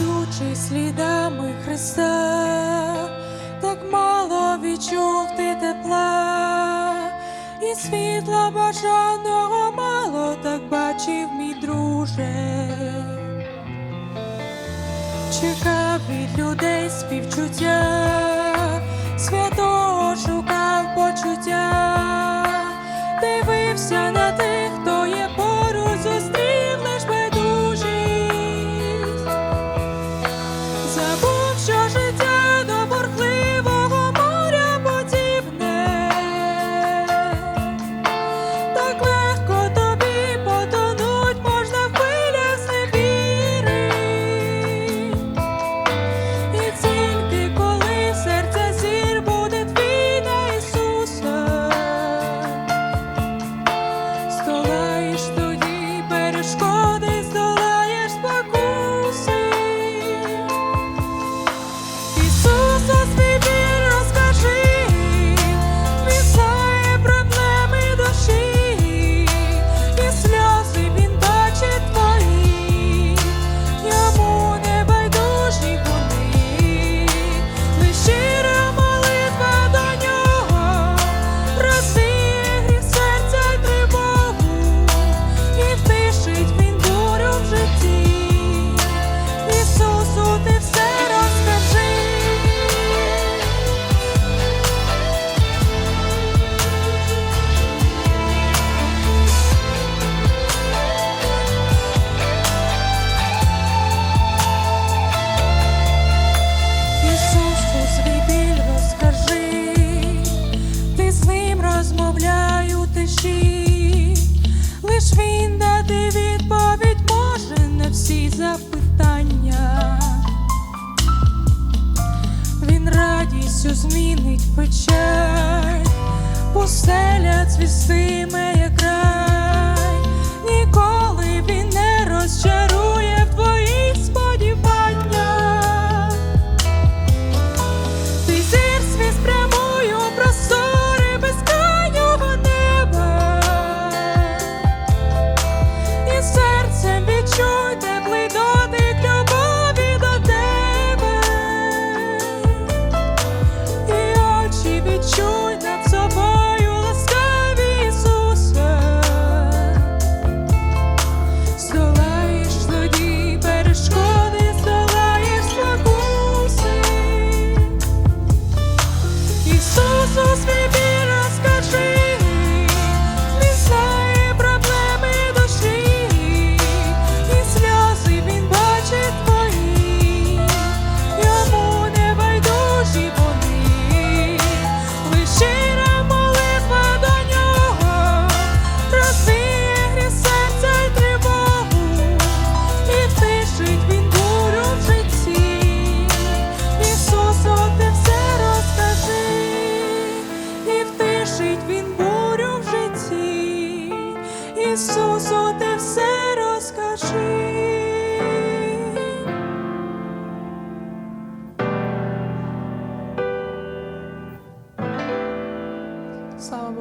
Ідучи слідами Христа, так мало відчув ти тепла, і світла бажаного мало так бачив мій друже, чекав від людей співчуття. свят радістю змінить печаль, поселять звістиме як Sağ.